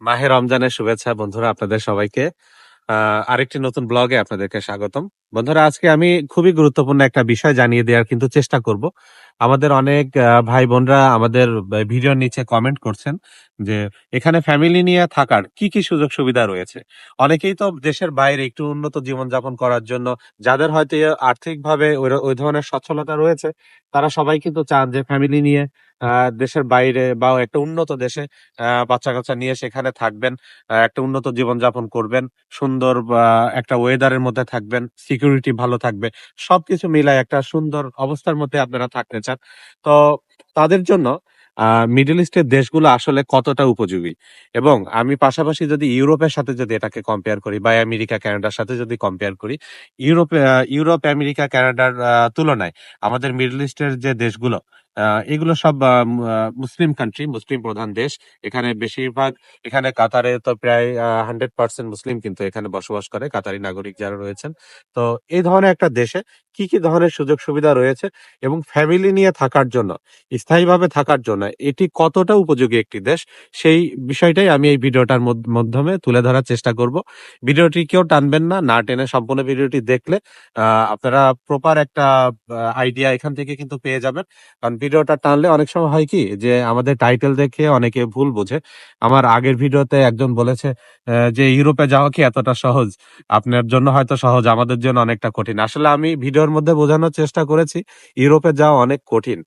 মাহে রমজানের শুভেচ্ছা বন্ধুরা আপনাদের সবাইকে। আরেকটি নতুন ব্লগে আপনাদেরকে স্বাগতম। বন্ধুরা, আজকে আমি খুবই গুরুত্বপূর্ণ একটা বিষয় জানিয়ে দেওয়ার কিন্তু চেষ্টা করব। আমাদের অনেক ভাই বোনরা আমাদের ভিডিওর নিচে কমেন্ট করছেন যে, এখানে ফ্যামিলি নিয়ে থাকার কি কি সুযোগ সুবিধা রয়েছে? অনেকেই তো দেশের বাইরে একটু উন্নত জীবনযাপন করার জন্য, যাদের হয়তো আর্থিকভাবে ওই ধরনের সচ্ছলতা রয়েছে, তারা সবাই কিন্তু চান যে ফ্যামিলি নিয়ে দেশের বাইরে বা একটা উন্নত দেশে বাচ্চা কাচ্চা নিয়ে সেখানে থাকবেন একটা উন্নত জীবনযাপন করবেন, সুন্দর একটা ওয়েদারের মধ্যে থাকবেন সিকিউরিটি ভালো থাকবে, সবকিছু মিলায় একটা সুন্দর অবস্থার মধ্যে আপনারা থাকতে চান। তো তাদের জন্য মিডল ইস্টের দেশগুলো আসলে কতটা উপযোগী? এবং আমি পাশাপাশি যদি ইউরোপের সাথে যদি এটাকে কম্পেয়ার করি বা আমেরিকা ক্যানাডার সাথে যদি কম্পেয়ার করি, ইউরোপ ইউরোপ, আমেরিকা ক্যানাডার তুলনায় আমাদের মিডল ইস্টের যে দেশগুলো এগুলো সব মুসলিম কান্ট্রি মুসলিম প্রধান দেশ। এখানে বেশিরভাগ, এখানে কাতারে তো প্রায় হান্ড্রেড পার্সেন্ট মুসলিম কিন্তু এখানে বসবাস করে, কাতারি নাগরিক যারা রয়েছেন। তো এই ধরনের একটা দেশে কি কি ধরনের সুযোগ সুবিধা রয়েছে এবং ফ্যামিলি নিয়ে থাকার জন্য, স্থায়ীভাবে থাকার জন্য এটি কতটা উপযোগী একটি দেশ, সেই বিষয়টাই আমি এই ভিডিওটার মাধ্যমে তুলে ধরার চেষ্টা করব। ভিডিওটি কেউ টানবেন না না টেনে সম্পূর্ণ ভিডিওটি দেখলে আপনারা প্রপার একটা আইডিয়া এখান থেকে কিন্তু পেয়ে যাবেন। কারণ ভিডিওটা টানলে অনেক সময় হয় কি যে আমাদের টাইটেল দেখে অনেকে ভুল বোঝে। আমার আগের ভিডিওতে একজন বলেছে যে ইউরোপে যাওয়া কি এতটা সহজ? আপনার জন্য হয়তো সহজ, আমাদের জন্য অনেকটা কঠিন। আসলে আমি ভিডিওর মধ্যে বোঝানোর চেষ্টা করেছি, ইউরোপে যাওয়া অনেক কঠিন।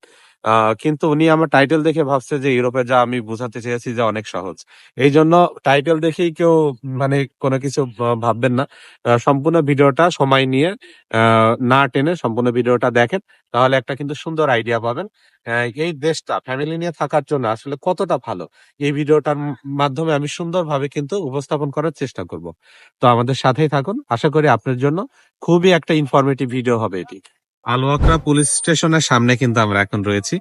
কিন্তু উনি আমার টাইটেল দেখে ভাবছে যে ইউরোপে যা আমি বোঝাতে চেয়েছি যে অনেক সহজ। এই জন্য টাইটেল দেখেই কেউ মানে কোনো কিছু ভাববেন না। সম্পূর্ণ ভিডিওটা সময় নিয়ে না টেনে সম্পূর্ণ ভিডিওটা দেখেন, তাহলে একটা কিন্তু সুন্দর আইডিয়া পাবেন। এই দেশটা ফ্যামিলি নিয়ে থাকার জন্য আসলে কতটা ভালো, এই ভিডিওটার মাধ্যমে আমি সুন্দরভাবে কিন্তু উপস্থাপন করার চেষ্টা করব। তো আমাদের সাথেই থাকুন, আশা করি আপনার জন্য খুবই একটা ইনফরমেটিভ ভিডিও হবে এটি। আলোয়াকরা পুলিশ স্টেশনের সামনে কিন্তু আমরা এখন রয়েছি।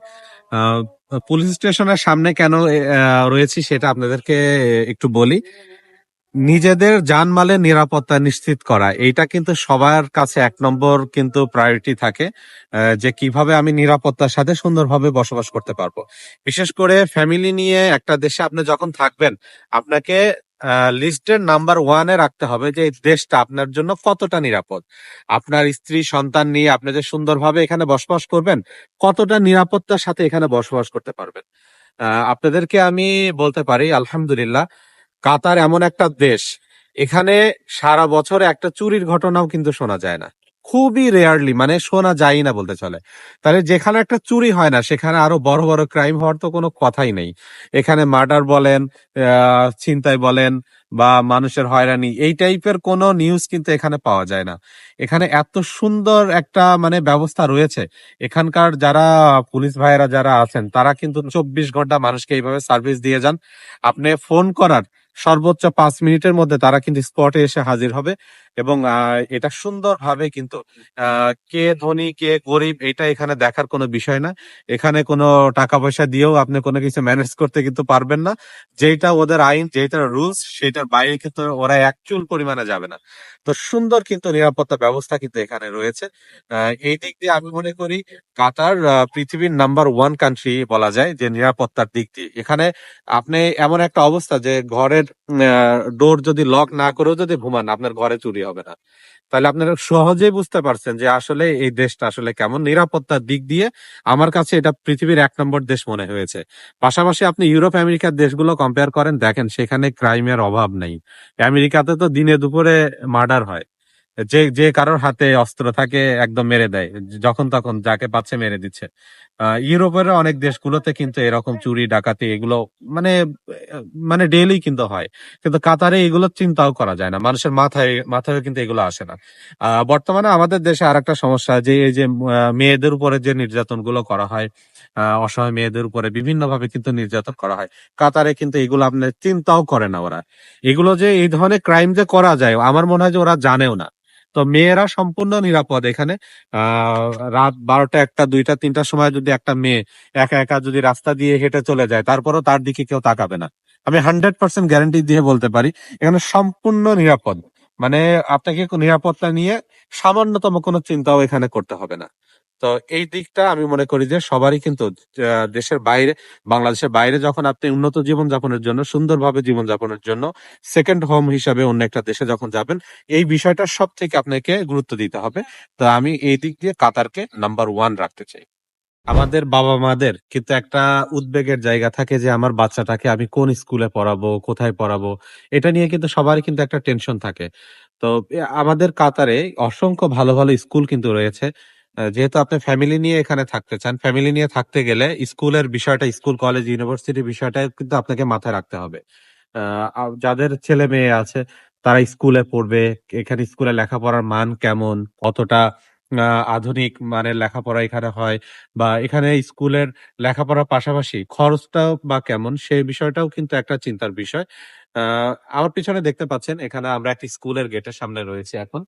পুলিশ স্টেশনের সামনে কেন রয়েছি সেটা আপনাদেরকে একটু বলি। নিজেদের জানমালের নিরাপত্তা নিশ্চিত করা, এইটা কিন্তু সবার কাছে এক নম্বর কিন্তু প্রায়োরিটি থাকে যে কীভাবে আমি নিরাপত্তার সাথে সুন্দরভাবে বসবাস করতে পারব। বিশেষ করে ফ্যামিলি নিয়ে একটা দেশে আপনি যখন থাকবেন, আপনাকে লিস্টের নাম্বার ওয়ানে রাখতে হবে যে এই দেশটা আপনার জন্য কতটা নিরাপদ। আপনার স্ত্রী, সন্তান নিয়ে আপনি যে সুন্দরভাবে এখানে বসবাস করবেন, কতটা নিরাপত্তার সাথে এখানে বসবাস করতে পারবেন। আপনাদেরকে আমি বলতে পারি, আলহামদুলিল্লাহ, কাতার এমন একটা দেশ, এখানে সারা বছরে একটা চুরির ঘটনাও কিন্তু শোনা যায় না। খুবই রেয়ারলি মানে শোনা যায় না বলতে চলে। তাহলে যেখানে একটা চুরি হয় না, সেখানে আরও বড় বড় ক্রাইম হওয়ার তো কোনো কথাই নেই। এখানে মার্ডার বলেন ছিনতাই বলেন বা মানুষের হয়রানি, এই টাইপের কোনো নিউজ কিন্তু এখানে পাওয়া যায় না। এখানে এত সুন্দর একটা মানে ব্যবস্থা রয়েছে। এখানকার যারা পুলিশ ভাইয়েরা যারা আছেন, তারা কিন্তু চব্বিশ ঘণ্টা মানুষকে এইভাবে সার্ভিস দিয়ে যান। আপনি ফোন করার সর্বোচ্চ পাঁচ মিনিটের মধ্যে তারা কিন্তু স্পটে এসে হাজির হবে এবং এটা সুন্দরভাবে কিন্তু কে ধনী, কে গরিব এটা এখানে দেখার কোনো বিষয় না। এখানে কোনো টাকা পয়সা দিয়েও আপনি কোনো কিছু ম্যানেজ করতে কিন্তু পারবেন না। যেটা ওদের আইন যেটা রুলস সেটার বাইরে কিন্তু ওরা একচুল পরিমাণে যাবে না। তো সুন্দর কিন্তু নিরাপত্তা ব্যবস্থা কিন্তু এখানে রয়েছে। এই দিক দিয়ে আমি মনে করি কাতার পৃথিবীর নাম্বার ওয়ান কান্ট্রি বলা যায় যে নিরাপত্তার দিক দিয়ে। এখানে আপনি এমন একটা অবস্থা যে ঘরের ডোর যদি লক না করেও যদি ঘুমান, আপনার ঘরে চুরি হবে না। তাহলে আপনারা সহজেই বুঝতে পারছেন যে আসলে এই দেশটা আসলে কেমন। নিরাপত্তার দিক দিয়ে আমার কাছে এটা পৃথিবীর এক নম্বর দেশ মনে হয়েছে। পাশাপাশি আপনি ইউরোপ, আমেরিকার দেশগুলো কম্পেয়ার করেন, দেখেন সেখানে ক্রাইমের অভাব নেই। আমেরিকাতে তো দিনে দুপুরে মার্ডার হয়। যে যে কারোর হাতে অস্ত্র থাকে, একদম মেরে দেয়। যখন তখন যাকে পাচ্ছে মেরে দিচ্ছে। ইউরোপের অনেক দেশগুলোতে কিন্তু এরকম চুরি, ডাকাতি এগুলো মানে মানে ডেইলি কিন্তু হয়। কিন্তু কাতারে এগুলো চিন্তাও করা যায় না। মানুষের মাথায় মাথায় কিন্তু এগুলো আসে না। বর্তমানে আমাদের দেশে আর একটা সমস্যা যে, এই যে মেয়েদের উপরে যে নির্যাতনগুলো করা হয় অসহায় মেয়েদের উপরে বিভিন্ন ভাবে কিন্তু নির্যাতন করা হয়। কাতারে কিন্তু এগুলো আপনি চিন্তাও করে না ওরা। এগুলো যে, এই ধরনের ক্রাইম যে করা যায়, আমার মনে হয় যে ওরা জানেও না। তো মেয়েরা সম্পূর্ণ নিরাপদ এখানে। রাত বারোটা একটা, দুইটা, তিনটার সময় যদি একটা মেয়ে একা একা যদি রাস্তা দিয়ে হেঁটে চলে যায়, তারপরও তার দিকে কেউ তাকাবে না। আমি হান্ড্রেড পার্সেন্ট গ্যারান্টি দিয়ে বলতে পারি, এখানে সম্পূর্ণ নিরাপদ। মানে আপনাকে নিরাপত্তা নিয়ে সামান্যতম কোনো চিন্তাও এখানে করতে হবে না। তো এই দিকটা আমি মনে করি যে সবারই কিন্তু দেশের বাইরে, বাংলাদেশের বাইরে যখন আপনি উন্নত জীবন যাপনের জন্য, সুন্দরভাবে জীবন যাপনের জন্য সেকেন্ড হোম হিসাবে অন্য একটা দেশে যখন যাবেন, এই বিষয়টা সব থেকে আপনাকে গুরুত্ব দিতে হবে। তো আমি এই দিক দিয়ে কাতারকে নাম্বার ওয়ান রাখতে চাই। আমাদের বাবা মাদের কিন্তু একটা উদ্বেগের জায়গা থাকে যে আমার বাচ্চাটাকে আমি কোন স্কুলে পড়াবো, কোথায় পড়াবো, এটা নিয়ে কিন্তু সবারই কিন্তু একটা টেনশন থাকে। তো আমাদের কাতারে অসংখ্য ভালো ভালো স্কুল কিন্তু রয়েছে। যেহেতু আপনি ফ্যামিলি নিয়ে এখানে থাকতে চান ফ্যামিলি নিয়ে থাকতে গেলে স্কুলের বিষয়টা, স্কুল কলেজ ইউনিভার্সিটির বিষয়টা কিন্তু আপনাকে মাথায় রাখতে হবে। যাদের ছেলে মেয়ে আছে, তারা স্কুলে পড়বে, এখানে স্কুলে লেখাপড়ার মান কেমন, কতটা আধুনিক মানের লেখাপড়া এখানে হয়, বা এখানে স্কুলের লেখাপড়ার পাশাপাশি খরচটাও বা কেমন, সেই বিষয়টাও কিন্তু একটা চিন্তার বিষয়। আমার পিছনে দেখতে পাচ্ছেন, এখানে আমরা একটি স্কুলের গেটের সামনে রয়েছে এখন।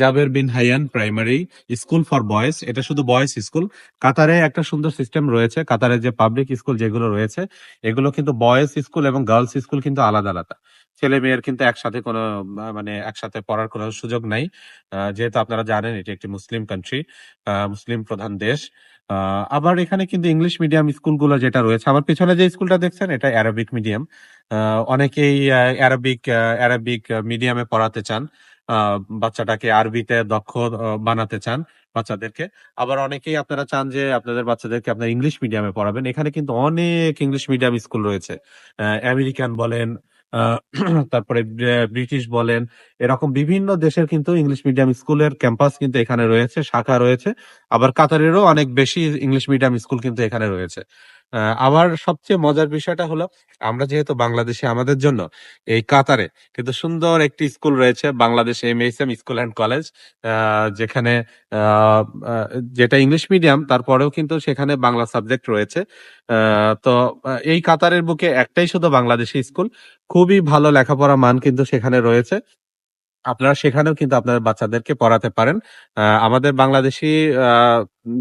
Jaber Bin Hayyan primary school for boys. এটা শুধু বয়েজ স্কুল। কাতারে একটা সুন্দর সিস্টেম রয়েছে। কাতারে যে পাবলিক স্কুল যেগুলো রয়েছে, এগুলো কিন্তু বয়েজ স্কুল এবং গার্লস স্কুল কিন্তু আলাদা আলাদা। ছেলে মেয়ের কিন্তু একসাথে কোনো মানে একসাথে পড়ার কোনো সুযোগ নাই। যেহেতু আপনারা জানেন এটি একটি মুসলিম কান্ট্রি মুসলিম প্রধান দেশ। আবার এখানে কিন্তু ইংলিশ মিডিয়াম স্কুলগুলো যেটা রয়েছে, আমার পিছনে যে স্কুলটা দেখছেন, এটা অ্যারাবিক মিডিয়াম অনেকেই অ্যারাবিক অ্যারাবিক মিডিয়ামে পড়াতে চান। বাচ্চাটাকে আরবিতে দক্ষ বানাতে চান বাচ্চাদেরকে। আবার অনেকেই আপনারা চান যে আপনাদের বাচ্চাদেরকে আপনার ইংলিশ মিডিয়ামে পড়াবেন। এখানে কিন্তু অনেক ইংলিশ মিডিয়াম স্কুল রয়েছে। আমেরিকান বলেন তারপরে ব্রিটিশ বলেন, এরকম বিভিন্ন দেশের কিন্তু ইংলিশ মিডিয়াম স্কুলের ক্যাম্পাস কিন্তু এখানে রয়েছে, শাখা রয়েছে। আবার কাতারেরও অনেক বেশি ইংলিশ মিডিয়াম স্কুল কিন্তু এখানে রয়েছে। আবার সবচেয়ে মজার বিষয়টা হলো, আমরা যেহেতু বাংলাদেশে আমাদের জন্য এই কাতারে কিন্তু সুন্দর একটি স্কুল রয়েছে, Bangladesh M S M school and college যেখানে যেটা ইংলিশ মিডিয়াম, তারপরেও কিন্তু সেখানে বাংলা সাবজেক্ট রয়েছে। তো এই কাতারের বুকে একটাই শুধু বাংলাদেশি স্কুল, খুবই ভালো লেখাপড়া মান কিন্তু সেখানে রয়েছে। আপনারা সেখানেও কিন্তু আপনার বাচ্চাদেরকে পড়াতে পারেন। আমাদের বাংলাদেশি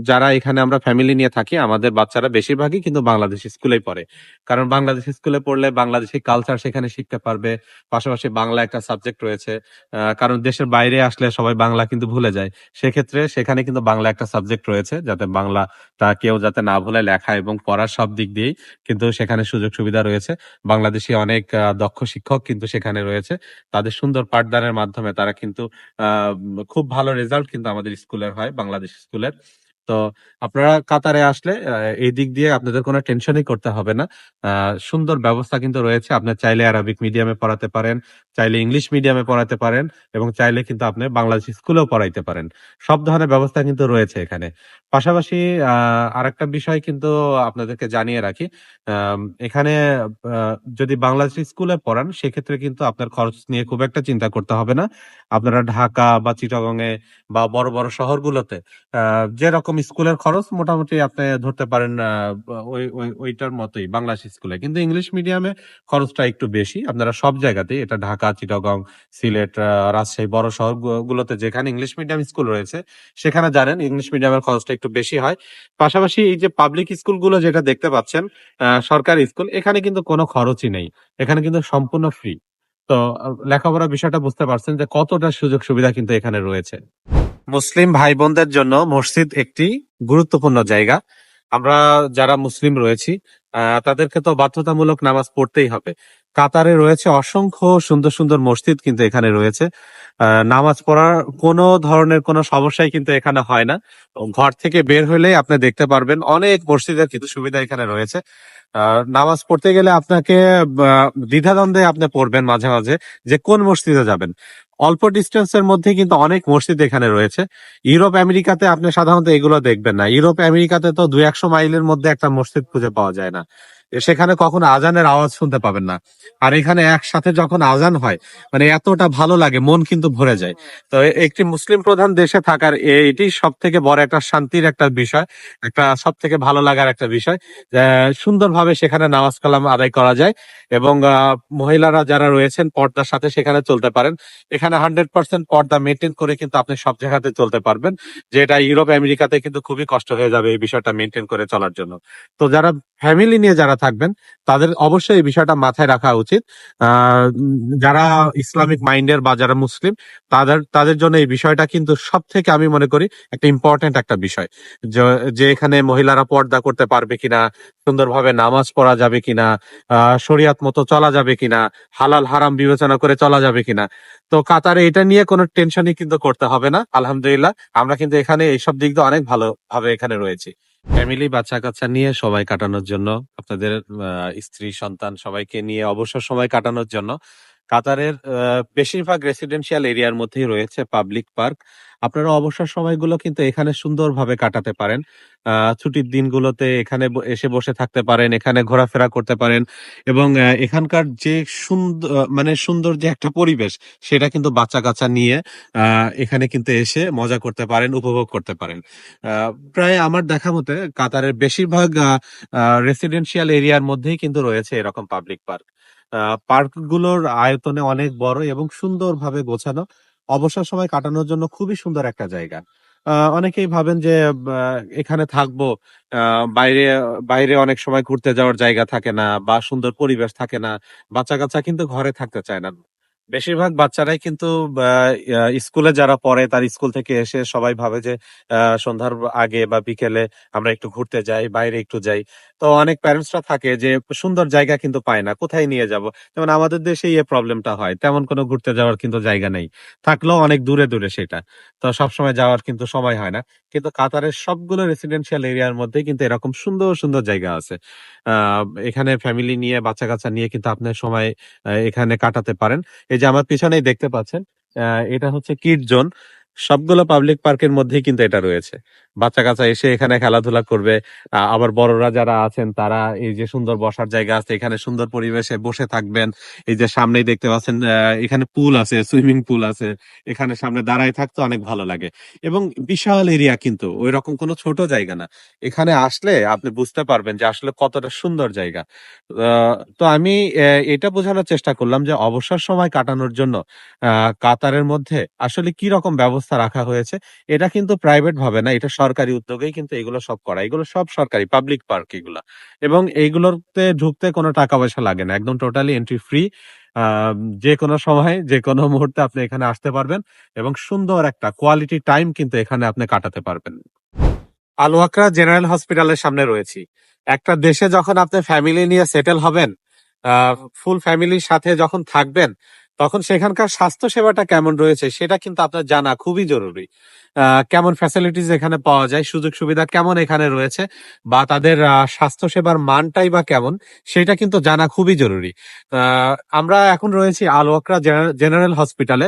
যারা এখানে আমরা ফ্যামিলি নিয়ে থাকি, আমাদের বাচ্চারা বেশিরভাগই কিন্তু বাংলাদেশি স্কুলে পড়ে। কারণ বাংলাদেশ স্কুলে পড়লে বাংলাদেশি কালচার সেখানে শিখতে পারবে, পাশাপাশি বাংলা একটা সাবজেক্ট রয়েছে। কারণ দেশের বাইরে আসলে সবাই বাংলা কিন্তু ভুলে যায়। সেক্ষেত্রে সেখানে কিন্তু বাংলা একটা সাবজেক্ট রয়েছে, যাতে বাংলা তা কেউ যাতে না ভুলে লেখা এবং পড়ার সব দিক দিয়েই কিন্তু সেখানে সুযোগ সুবিধা রয়েছে। বাংলাদেশি অনেক দক্ষ শিক্ষক কিন্তু সেখানে রয়েছে। তাদের সুন্দর পাঠদানের মাধ্যমে তারা কিন্তু খুব ভালো রেজাল্ট কিন্তু আমাদের স্কুলের হয়, বাংলাদেশ স্কুলের তো আপনারা কাতারে আসলে এই দিক দিয়ে আপনাদের কোনো টেনশনই করতে হবে না। সুন্দর ব্যবস্থা কিন্তু রয়েছে। আপনি চাইলে আরবিক মিডিয়ামে পড়াতে পারেন চাইলে ইংলিশ মিডিয়ামে পড়াতে পারেন এবং চাইলে কিন্তু আপনি বাংলাদেশ স্কুলেও পড়াইতে পারেন। সব ধরনের ব্যবস্থা কিন্তু রয়েছে এখানে। পাশাপাশি আহ আরেকটা বিষয় কিন্তু আপনাদেরকে জানিয়ে রাখি এখানে যদি বাংলাদেশ স্কুলে পড়ান সেক্ষেত্রে কিন্তু আপনার খরচ নিয়ে খুব একটা চিন্তা করতে হবে না। আপনারা ঢাকা বা চিটাগংয়ে বা বড় বড় শহরগুলোতে আহ, যেরকম স্কুলের খরচ মোটামুটি আপনি ধরতে পারেন ওই ওই- ওইটার মতোই বাংলাদেশ স্কুলে। কিন্তু ইংলিশ মিডিয়ামে খরচটা একটু বেশি। আপনারা সব জায়গাতেই এটা ঢাকা চিটাগং সিলেট রাজশাহী বড় শহরগুলোতে যেখানে ইংলিশ মিডিয়াম স্কুল রয়েছে সেখানে জানেন ইংলিশ মিডিয়ামের খরচটা একটু বেশি হয়। পাশাপাশি এই যে পাবলিক স্কুলগুলো যেটা দেখতে পাচ্ছেন সরকারি স্কুল এখানে কিন্তু কোনো খরচই নেই। এখানে কিন্তু সম্পূর্ণ ফ্রি। তো আহ, লেখাপড়ার বিষয়টা বুঝতে পারছেন যে কতটা সুযোগ সুবিধা কিন্তু এখানে রয়েছে। মুসলিম ভাই বোনদের জন্য মসজিদ একটি গুরুত্বপূর্ণ জায়গা। আমরা যারা মুসলিম রয়েছি তাদেরকে তো বাধ্যতামূলক নামাজ পড়তেই হবে। কাতারে রয়েছে অসংখ্য সুন্দর সুন্দর মসজিদ কিন্তু এখানে রয়েছে। নামাজ পড়ার কোনো ধরনের কোনো সমস্যাই কিন্তু এখানে হয় না। ঘর থেকে বের হলে আপনি দেখতে পারবেন অনেক মসজিদের কিন্তু সুবিধা এখানে রয়েছে। নামাজ পড়তে গেলে আপনাকে দ্বিধাদ্বন্দ্বে আপনি পড়বেন মাঝে মাঝে যে কোন মসজিদে যাবেন। অল্প ডিস্টেন্সের মধ্যে কিন্তু অনেক মসজিদ এখানে রয়েছে। ইউরোপ, আমেরিকাতে আপনি সাধারণত এগুলো দেখবেন না। ইউরোপ, আমেরিকাতে তো দু একশো মাইলের মধ্যে একটা মসজিদ খুঁজে পাওয়া যায় না। সেখানে কখনো আজানের আওয়াজ শুনতে পাবেন না। আর এখানে একসাথে যখন আজান হয় মানে এতটা ভালো লাগে, মন কিন্তু ভরে যায়। তো একটি মুসলিম প্রধান দেশে থাকার এটি সব থেকে বড় একটা শান্তির একটা বিষয়, একটা সব থেকে ভালো লাগার একটা বিষয়। সুন্দরভাবে সেখানে নামাজ কালাম আদায় করা যায় এবং মহিলারা যারা রয়েছেন পর্দার সাথে সেখানে চলতে পারেন। এখানে হান্ড্রেড পার্সেন্ট পর্দা মেনটেন করে কিন্তু আপনি সব জায়গাতে চলতে পারবেন, যেটা ইউরোপ, আমেরিকাতে কিন্তু খুবই কষ্ট হয়ে যাবে এই বিষয়টা মেনটেন করে চলার জন্য। তো যারা ফ্যামিলি নিয়ে যারা থাকবেন। তাদের অবশ্যই এই বিষয়টা মাথায় রাখা উচিত। যারা ইসলামিক মাইন্ডের বা যারা মুসলিম, তাদের তাদের জন্য এই বিষয়টা কিন্তু সব থেকে আমি মনে করি একটা ইম্পর্টেন্ট একটা বিষয়। যে- এখানে মহিলারা পর্দা করতে পারবে কিনা, সুন্দরভাবে নামাজ পড়া যাবে কিনা শরিয়াত মতো চলা যাবে কিনা, হালাল, হারাম বিবেচনা করে চলা যাবে কিনা। তো কাতারে এটা নিয়ে কোনো টেনশনই কিন্তু করতে হবে না। আলহামদুলিল্লাহ, আমরা কিন্তু এখানে এইসব দিক দিয়ে অনেক ভালোভাবে এখানে রয়েছি। ফ্যামিলি বাচ্চা কাচ্চা নিয়ে সময় কাটানোর জন্য, আপনাদের স্ত্রী, সন্তান সবাইকে নিয়ে অবসর সময় কাটানোর জন্য কাতারের বেশিরভাগ রেসিডেন্সিয়াল এরিয়ার মধ্যেই রয়েছে পাবলিক পার্ক আপনারা অবসর সময়গুলো কিন্তু এখানে সুন্দরভাবে কাটাতে পারেন। ছুটির দিনগুলোতে এখানে এসে বসে থাকতে পারেন, এখানে ঘোরাফেরা করতে পারেন এবং এখানকার যে সুন্দর মানে সুন্দর যে একটা পরিবেশ, সেটা কিন্তু বাচ্চা কাচ্চা নিয়ে এখানে কিন্তু এসে মজা করতে পারেন, উপভোগ করতে পারেন। প্রায় আমার দেখা মতে কাতারের বেশিরভাগ রেসিডেন্সিয়াল এরিয়ার মধ্যেই কিন্তু রয়েছে এরকম পাবলিক পার্ক পার্কগুলোর আয়তনে অনেক বড় এবং সুন্দরভাবে গোছানো। অবসর সময় কাটানোর জন্য খুবই সুন্দর একটা জায়গা। অনেকেই ভাবেন যে এখানে থাকব বাইরে বাইরে অনেক সময় ঘুরতে যাওয়ার জায়গা থাকে না বা সুন্দর পরিবেশ থাকে না। বাচ্চা কাচ্চা কিন্তু ঘরে থাকতে চায় না। বেশিরভাগ বাচ্চারাই কিন্তু স্কুলে যারা পড়ে তার স্কুল থেকে এসে সবাই ভাবে যে সন্ধ্যার আগে বা বিকেলে আমরা একটু ঘুরতে যাই, বাইরে একটু যাই। তো অনেক প্যারেন্টসরা থাকে যে সুন্দর জায়গা কিন্তু পায় না, কোথায় নিয়ে যাব? যেমন আমাদের দেশে এই প্রবলেমটা হয়, তেমন কোনো ঘুরতে যাওয়ার কিন্তু জায়গা নেই, থাকলেও অনেক দূরে দূরে সেটা, তো সবসময় যাওয়ার কিন্তু সময় হয় না, কিন্তু কাতারের সবগুলো রেসিডেন্সিয়াল এরিয়ার মধ্যে কিন্তু এরকম সুন্দর সুন্দর জায়গা আছে এখানে ফ্যামিলি নিয়ে বাচ্চা কাচ্চা নিয়ে কিন্তু আপনার সময় এখানে কাটাতে পারেন, এই যে আমার পিছনেই দেখতে পাচ্ছেন এটা হচ্ছে কিট জোন সবগুলো পাবলিক পার্কের মধ্যেই কিন্তু এটা রয়েছে বাচ্চা কাচ্চা এসে এখানে খেলাধুলা করবে। আবার বড়রা যারা আছেন, তারা এই যে সুন্দর বসার জায়গা আছে, এখানে সুন্দর পরিবেশে বসে থাকবেন। এই যে সামনেই দেখতে পাচ্ছেন এখানে পুল আছে, সুইমিং পুল আছে, এখানে সামনে দাঁড়ায় থাকতে অনেক ভালো লাগে। এবং বিশাল এরিয়া কিন্তু ওই রকম কোনো ছোট জায়গা না। এখানে আসলে আপনি বুঝতে পারবেন যে আসলে কতটা সুন্দর জায়গা। তো আমি এটা বোঝানোর চেষ্টা করলাম যে অবসর সময় কাটানোর জন্য কাতারের মধ্যে আসলে কি রকম ব্যবস্থা রাখা হয়েছে, এটা কিন্তু প্রাইভেট ভাবে না, এটা সরকারি উদ্যোগেই কিন্তু এগুলো সব করা। এগুলো সব সরকারি পাবলিক পার্ক এগুলা। এবং এইগুলোতে ঢুকতে কোনো টাকা পয়সা লাগে না। একদম টোটালি এন্ট্রি ফ্রি যে কোনো সময়, যে কোনো মুহূর্তে আপনি এখানে আসতে পারবেন এবং সুন্দর একটা কোয়ালিটি টাইম কিন্তু এখানে আপনি কাটাতে পারবেন। আলোয়াকরা জেনারেল হসপিটালের সামনে রয়েছি। একটা দেশে যখন আপনি ফ্যামিলি নিয়ে সেটেল হবেন ফুল ফ্যামিলির সাথে যখন থাকবেন তখন সেখানকার স্বাস্থ্য সেবাটা কেমন রয়েছে সেটা কিন্তু আপনার জানা খুবই জরুরি। কেমন ফ্যাসিলিটিস এখানে পাওয়া যায় সুযোগ সুবিধা কেমন এখানে রয়েছে বা তাদের স্বাস্থ্য সেবার মানটাই বা কেমন সেটা কিন্তু জানা খুবই জরুরি। আমরা এখন রয়েছি আলোয়াকরা জেনারেল হসপিটালে।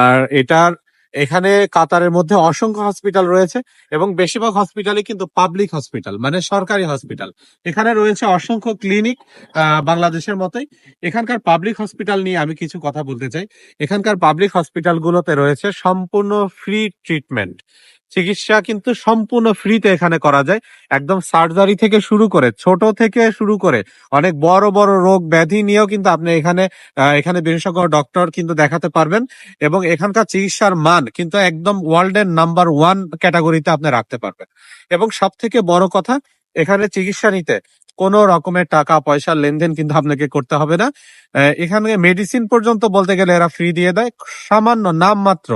আর এটার এখানে কাতারের মধ্যে অসংখ্য হসপিটাল রয়েছে এবং বেশিরভাগ হসপিটালই কিন্তু পাবলিক হসপিটাল মানে সরকারি হসপিটাল এখানে রয়েছে অসংখ্য ক্লিনিক বাংলাদেশের মতোই। এখানকার পাবলিক হসপিটাল নিয়ে আমি কিছু কথা বলতে চাই। এখানকার পাবলিক হসপিটালগুলোতে রয়েছে সম্পূর্ণ ফ্রি ট্রিটমেন্ট চিকিৎসা কিন্তু সম্পূর্ণ ফ্রিতে এখানে করা যায়। একদম সার্জারি থেকে শুরু করে, ছোট থেকে শুরু করে, অনেক বড় বড় রোগ ব্যাধি নিয়েও কিন্তু আপনি এখানে এখানে বিশেষজ্ঞ ডক্টর কিন্তু দেখাতে পারবেন এবং এখানকার চিকিৎসার মান কিন্তু একদম ওয়ার্ল্ডের নাম্বার ওয়ান ক্যাটাগরিতে আপনি রাখতে পারবেন। এবং সব থেকে বড় কথা, এখানে চিকিৎসা নিতে কোনো রকমের টাকা পয়সা লেনদেন কিন্তু আপনাকে করতে হবে না। এখানে মেডিসিন পর্যন্ত বলতে গেলে এরা ফ্রি দিয়ে দেয়। সামান্য নাম মাত্র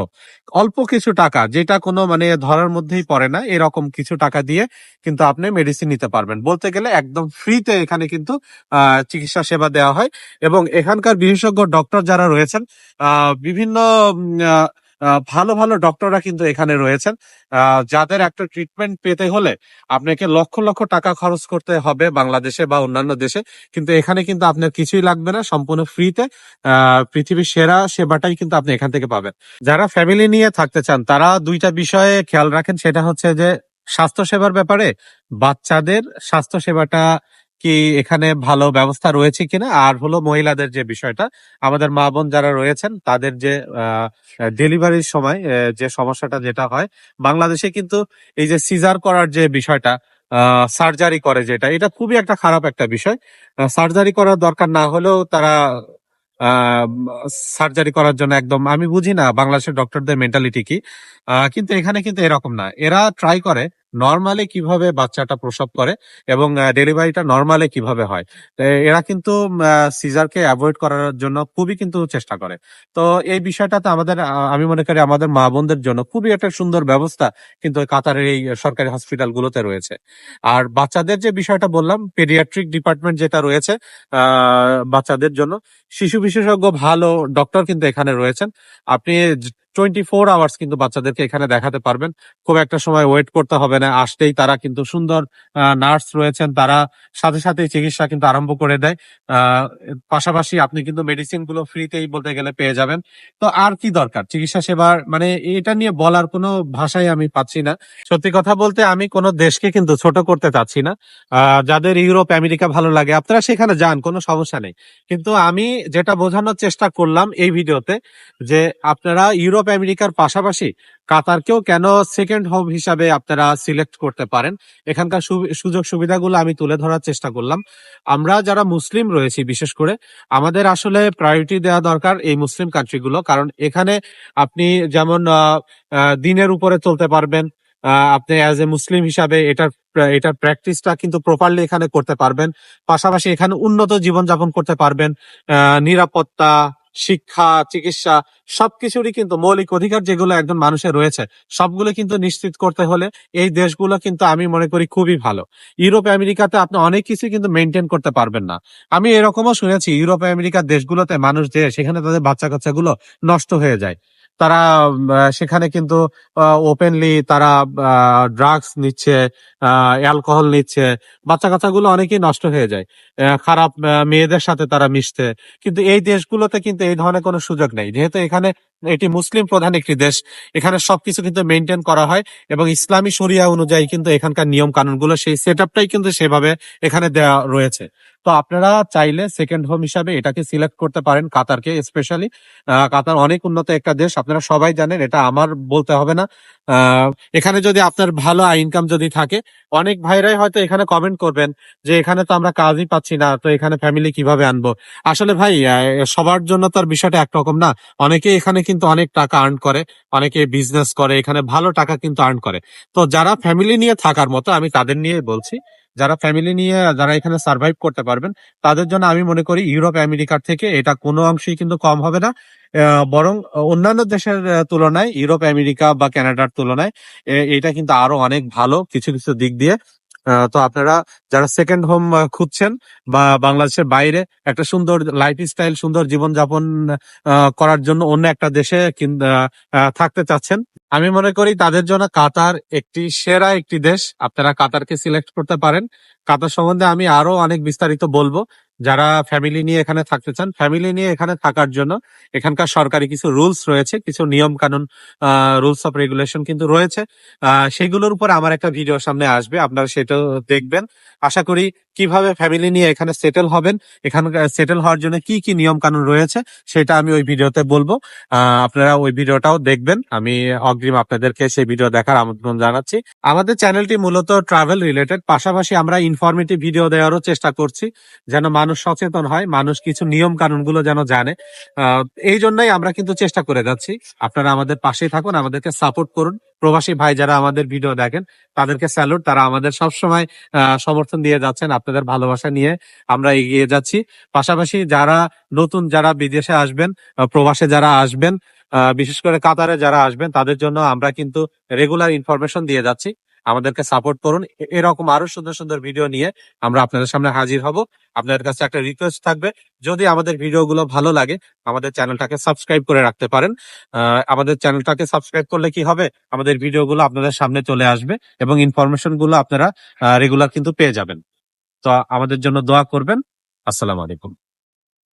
অল্প কিছু টাকা, যেটা কোনো মানে ধরার মধ্যেই পড়ে না, এরকম কিছু টাকা দিয়ে কিন্তু আপনি মেডিসিন নিতে পারবেন। বলতে গেলে একদম ফ্রিতে এখানে কিন্তু চিকিৎসা সেবা দেওয়া হয়। এবং এখানকার বিশেষজ্ঞ ডক্টর যারা রয়েছেন বিভিন্ন ভালো ভালো ডক্টররা কিন্তু এখানে রয়েছেন। যাদের একটা ট্রিটমেন্ট পেতে হলে আপনাকে লক্ষ লক্ষ টাকা খরচ করতে হবে বাংলাদেশে বা অন্যান্য দেশে। কিন্তু এখানে কিন্তু আপনার কিছুই লাগবে না, সম্পূর্ণ ফ্রিতে পৃথিবীর সেরা সেবাটাই কিন্তু আপনি এখান থেকে পাবেন। যারা ফ্যামিলি নিয়ে থাকতে চান, তারা দুইটা বিষয়ে খেয়াল রাখেন। সেটা হচ্ছে যে স্বাস্থ্য সেবার ব্যাপারে বাচ্চাদের স্বাস্থ্য সেবাটা কি এখানে ভালো ব্যবস্থা রয়েছে কিনা? আর হলো মহিলাদের যে বিষয়টা, আমাদের মা বোন যারা রয়েছেন, তাদের যে ডেলিভারির সময় যে সমস্যাটা যেটা হয়, বাংলাদেশে কিন্তু এই যে সিজার করার যে বিষয়টা সার্জারি করে যেটা, এটা খুবই একটা খারাপ একটা বিষয়। সার্জারি করার দরকার না হলেও তারা সার্জারি করার জন্য একদম, আমি বুঝি না বাংলাদেশের ডক্টরদের মেন্টালিটি কি। কিন্তু এখানে কিন্তু এরকম না। এরা ট্রাই করে নর্মালি কীভাবে বাচ্চাটা প্রসব করে এবং ডেলিভারিটা নর্মালি কীভাবে হয়। এরা কিন্তু সিজারকে অ্যাভয়েড করার জন্য খুবই কিন্তু চেষ্টা করে। তো এই বিষয়টাতে আমাদের আমি মনে করি আমাদের মা বোনদের জন্য খুবই একটা সুন্দর ব্যবস্থা কিন্তু কাতারের এই সরকারি হসপিটাল গুলোতে রয়েছে। আর বাচ্চাদের যে বিষয়টা বললাম পেডিয়াট্রিক ডিপার্টমেন্ট যেটা রয়েছে বাচ্চাদের জন্য, শিশু বিশেষজ্ঞ ভালো ডক্টর কিন্তু এখানে রয়েছেন। আপনি টোয়েন্টি ফোর আওয়ার্স কিন্তু বাচ্চাদেরকে এখানে দেখাতে পারবেন। খুব একটা সময় ওয়েট করতে হবে না, আসতেই তারা কিন্তু সুন্দর নার্স রয়েছেন, তারা সাথে সাথে চিকিৎসা কিন্তু আরম্ভ করে দেয়। পাশাপাশি আপনি কিন্তু মেডিসিনগুলো ফ্রিতেই বলতে গেলে পেয়ে যাবেন। তো আর কি দরকার? চিকিৎসা সেবার মানে এটা নিয়ে বলার কোনো ভাষাই আমি পাচ্ছি না। সত্যি কথা বলতে আমি কোনো দেশকে কিন্তু ছোট করতে চাচ্ছি না। যাদের ইউরোপ, আমেরিকা ভালো লাগে, আপনারা সেখানে যান, কোনো সমস্যা নেই। কিন্তু আমি যেটা বোঝানোর চেষ্টা করলাম এই ভিডিওতে যে আপনারা ইউরোপ আমেরিকার পাশাপাশি কাতারকেও কেন সেকেন্ড হোম হিসাবে আপনারা সিলেক্ট করতে পারেন? এখানকার সুযোগ সুবিধাগুলো আমি তুলে ধরার চেষ্টা করলাম। আমরা যারা মুসলিম রয়েছি, বিশেষ করে আমাদের আসলে প্রায়োরিটি দেওয়া দরকার এই মুসলিম কান্ট্রিগুলো কারণ এখানে আপনি যেমন দিনের উপরে চলতে পারবেন আপনি অ্যাজ এ মুসলিম হিসাবে এটার এটার প্র্যাকটিসটা কিন্তু প্রপারলি এখানে করতে পারবেন। পাশাপাশি এখানে উন্নত জীবনযাপন করতে পারবেন নিরাপত্তা শিক্ষা, চিকিৎসা, সবকিছুরই কিন্তু মৌলিক অধিকার যেগুলো একজন মানুষের রয়েছে, সবগুলো কিন্তু নিশ্চিত করতে হলে এই দেশগুলো কিন্তু আমি মনে করি খুবই ভালো। ইউরোপ, আমেরিকাতে আপনি অনেক কিছু কিন্তু মেনটেন করতে পারবেন না। আমি এরকমও শুনেছি, ইউরোপ, আমেরিকার দেশগুলোতে মানুষ যে, সেখানে তাদের বাচ্চা কাচ্চাগুলো নষ্ট হয়ে যায়। তারা সেখানে কিন্তু ওপেনলি তারা ড্রাগস নিচ্ছে অ্যালকোহল নিচ্ছে। বাচ্চা কাচ্চাগুলো অনেকেই নষ্ট হয়ে যায়। খারাপ মেয়েদের সাথে তারা মিশতে কিন্তু এই দেশগুলোতে কিন্তু এই ধরনের কোনো সুযোগ নেই। যেহেতু এখানে এটি মুসলিম প্রধান একটি দেশ। এখানে সবকিছু কিন্তু মেনটেন করা হয় এবং ইসলামী শরিয়া অনুযায়ী কিন্তু এখানকার নিয়ম কানুনগুলো সেই সেট আপটাই কিন্তু সেভাবে এখানে দেওয়া রয়েছে। তো আপনারা চাইলে সেকেন্ড হোম হিসাবে এটাকে সিলেক্ট করতে পারেন কাতারকে স্পেশালি কাতার অনেক উন্নত একটা দেশ, আপনারা সবাই জানেন, এটা আমার বলতে হবে না। এখানে যদি আপনার ভালো ইনকাম যদি থাকে, অনেক ভাইরাই হয়তো এখানে কমেন্ট করবেন যে এখানে তো আমরা কাজই পাচ্ছি না, তো এখানে ফ্যামিলি কীভাবে আনব? আসলে ভাই সবার জন্য তার বিষয়টা একরকম না। অনেকে এখানে কিন্তু অনেক টাকা আর্ন করে, অনেকে বিজনেস করে, এখানে ভালো টাকা কিন্তু আর্ন করে। তো যারা ফ্যামিলি নিয়ে থাকার মতো, আমি তাদের নিয়ে বলছি যারা ফ্যামিলি নিয়ে, যারা এখানে সার্ভাইভ করতে পারবেন, তাদের জন্য আমি মনে করি ইউরোপ আমেরিকার থেকে এটা কোনো অংশেই কিন্তু কম হবে না। বরং অন্যান্য দেশের তুলনায় ইউরোপ আমেরিকা বা কানাডার তুলনায় এটা কিন্তু আরও অনেক ভালো কিছু কিছু দিক দিয়ে। তো আপনারা যারা সেকেন্ড হোম খুঁজছেন বা বাংলাদেশের বাইরে একটা সুন্দর লাইফ স্টাইল সুন্দর জীবনযাপন করার জন্য অন্য একটা দেশে থাকতে চাচ্ছেন, আমি মনে করি তাদের জন্য কাতার একটি সেরা একটি দেশ। আপনারা কাতারকে সিলেক্ট করতে পারেন। কাতার সম্বন্ধে আমি আরও অনেক বিস্তারিত বলব। যারা ফ্যামিলি নিয়ে এখানে থাকতে চান ফ্যামিলি নিয়ে এখানে থাকার জন্য এখানকার সরকারি কিছু রুলস রয়েছে, কিছু নিয়ম কানুন রুলস অফ রেগুলেশন কিন্তু রয়েছে। সেগুলোর উপর আমার একটা ভিডিও সামনে আসবে, আপনারা সেটা দেখবেন। আশা করি কীভাবে ফ্যামিলি নিয়ে এখানে সেটেল হবেন, এখানকার সেটেল হওয়ার জন্য কি কি নিয়ম কানুন রয়েছে, সেটা আমি ওই ভিডিওতে বলব। আপনারা ওই ভিডিওটাও দেখবেন। আমি অগ্রিম আপনাদেরকে সেই ভিডিও দেখার আমন্ত্রণ জানাচ্ছি। আমাদের চ্যানেলটি মূলত ট্রাভেল রিলেটেড পাশাপাশি আমরা ইনফরমেটিভ ভিডিও দেওয়ারও চেষ্টা করছি, যেন মানুষ সচেতন হয়, মানুষ কিছু নিয়ম কানুনগুলো যেন জানে। এই জন্যই আমরা কিন্তু চেষ্টা করে যাচ্ছি। আপনারা আমাদের পাশেই থাকুন, আমাদেরকে সাপোর্ট করুন। প্রবাসী ভাই যারা আমাদের ভিডিও দেখেন, তাদেরকে স্যালুট তারা আমাদের সবসময় সমর্থন দিয়ে যাচ্ছেন আপনাদের ভালোবাসা নিয়ে আমরা এগিয়ে যাচ্ছি। পাশাপাশি যারা নতুন, যারা বিদেশে আসবেন প্রবাসে যারা আসবেন বিশেষ করে কাতারে যারা আসবেন, তাদের জন্য আমরা কিন্তু রেগুলার ইনফরমেশন দিয়ে যাচ্ছি। আমাদেরকে সাপোর্ট করুন। এরকম আরও সুন্দর সুন্দর ভিডিও নিয়ে আমরা আপনাদের সামনে হাজির হব। আপনাদের কাছে একটা রিকোয়েস্ট থাকবে। যদি আমাদের ভিডিওগুলো ভালো লাগে, আমাদের চ্যানেলটাকে সাবস্ক্রাইব করে রাখতে পারেন। আমাদের চ্যানেলটাকে সাবস্ক্রাইব করলে কি হবে? আমাদের ভিডিওগুলো আপনাদের সামনে চলে আসবে এবং ইনফরমেশনগুলো আপনারা রেগুলার কিন্তু পেয়ে যাবেন। তো আমাদের জন্য দোয়া করবেন। আসসালামু আলাইকুম।